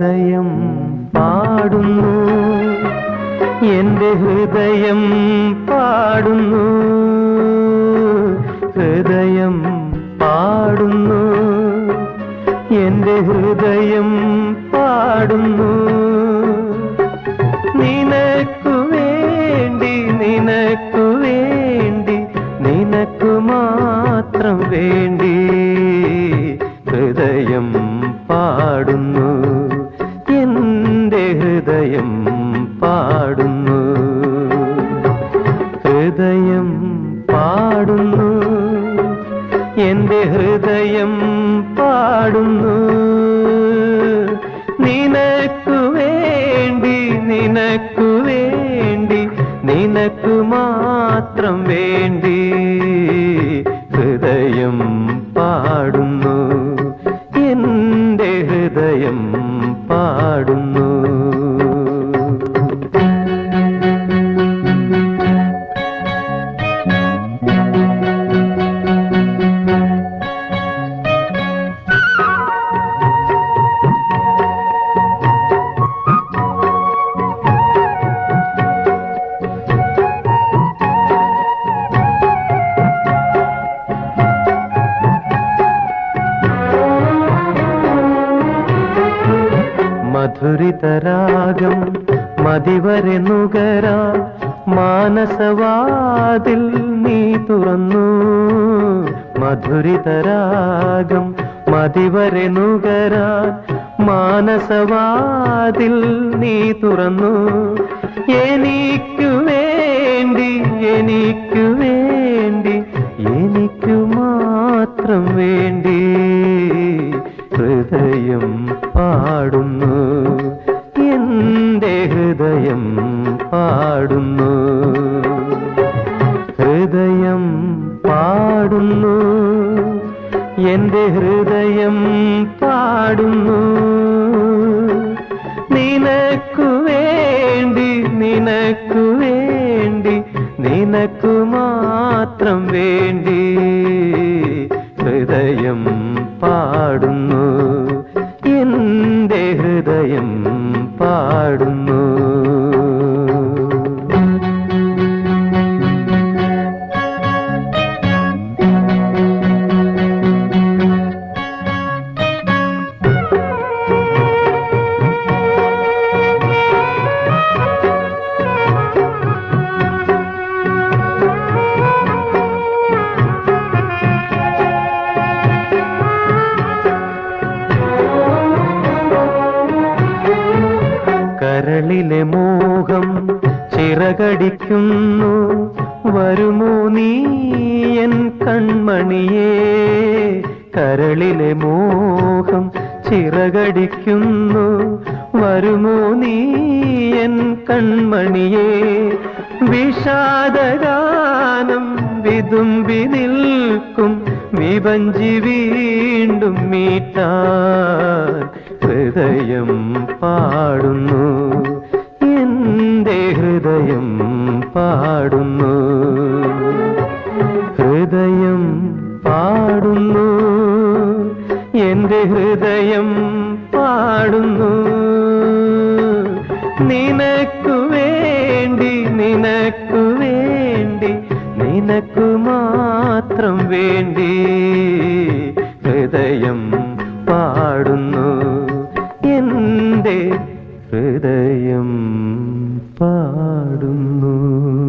ഹൃദയം പാടുന്നു. എന്റെ ഹൃദയം പാടുന്നു. ഹൃദയം പാടുന്നു. എന്റെ ഹൃദയം പാടുന്നു. നിനക്കു വേണ്ടി നിനക്കു വേണ്ടി നിനക്കു മാത്രം വേണ്ടി ഹൃദയം പാടുന്നു. എന്റെ ഹൃദയം പാടുന്നു. ഹൃദയം പാടുന്നു. എന്റെ ഹൃദയം പാടുന്നു. നിനക്കു വേണ്ടി നിനക്കു വേണ്ടി നിനക്കു മാത്രം വേണ്ടി മധുരിതരാഗം മതിവരെ നുകര മാനസവാതിൽ നീ തുറന്നു. മധുരിതരാഗം മതിവരെ നുകരാ മാനസവാതിൽ നീ തുറന്നു. എനിക്കു വേണ്ടി എനിക്കു വേണ്ടി ഹൃദയം പാടുന്നു. ഹൃദയം പാടുന്നു. എന്റെ ഹൃദയം പാടുന്നു. നിനക്കു വേണ്ടി നിനക്കു വേണ്ടി നിനക്കു മാത്രം വേണ്ടി ഹൃദയം പാടുന്നു. എന്റെ ഹൃദയം പാടുന്നു. കരളിലെ മോഹം ചിറകടിക്കുന്നു. വരുമോ നീ എൻ കൺമണിയേ? കരളിലെ മോഹം ചിറകടിക്കുന്നു. വരുമോ നീ എൻ കൺമണിയേ? വിഷാദഗാനം വിതുമ്പി നിൽക്കും. വിഭഞ്ചി വീണ്ടും മീട്ടാൻ ഹൃദയം പാടുന്നു. ഹൃദയം പാടുന്നു. ഹൃദയം പാടുന്നു. എന്റെ ഹൃദയം പാടുന്നു. നിനക്കു വേണ്ടി നിനക്കു വേണ്ടി നിനക്കു മാത്രം വേണ്ടി ഹൃദയം പാടുന്നു. എന്റെ ഹൃദയം പാടുന്നു.